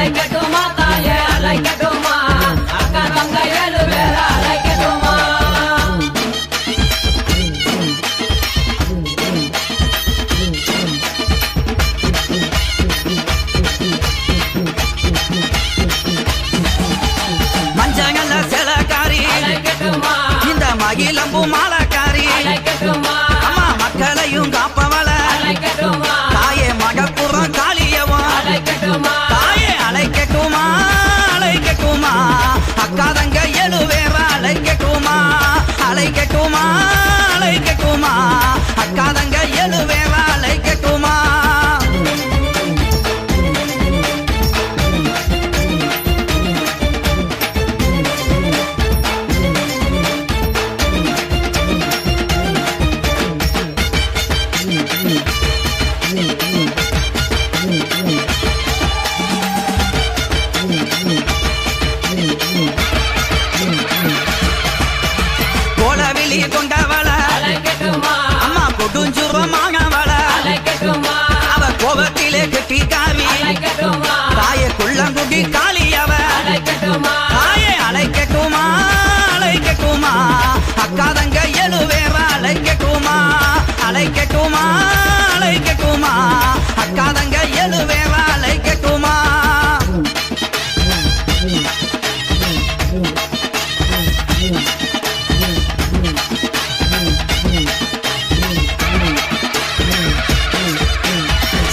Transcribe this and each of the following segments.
அலைக்கட்டுமா தாயே அலைக்கட்டுமா? அக்கா தங்க ஏழு பேர சில காரி இந்த மகிழம்பு மாலை அக்காதங்க எழு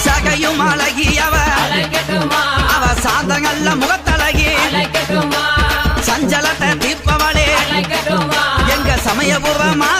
சகையும் அழகி அவ அவ சாந்தங்கள்ல முகத்தழகி. சஞ்சலத்தை தீர்ப்பவளே. எங்க சமயபூர்வமா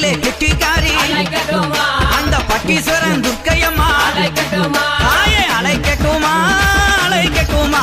பக்கத்திலே கெட்டிக்காரி அந்த பட்டீஸ்வரன் துர்க்கையம்மா. ஆயே அலைக்கட்டுமா அலைக்கட்டுமா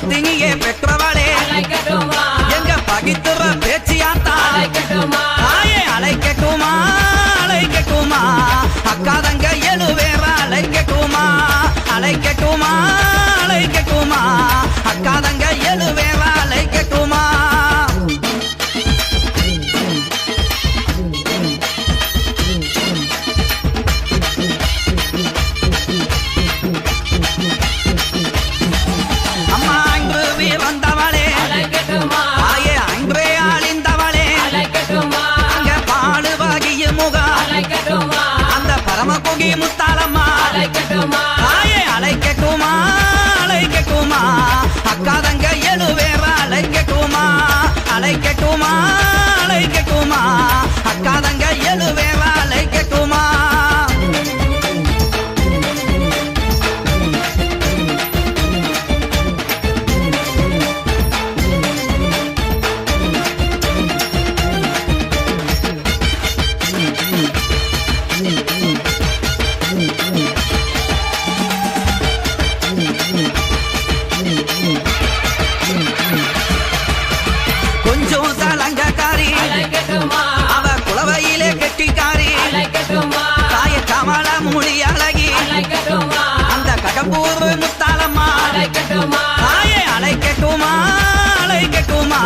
Patinie, குகி முத்தாலம்மா கொஞ்சம் சாலங்கக்காரி அவ குளவையிலே கட்டிக்காரி. தாய கமல மொழி அழகி. அந்த கடம்பூர் முத்தாளம்மா. தாயை அலைக்கட்டுமா அலைக்கட்டுமா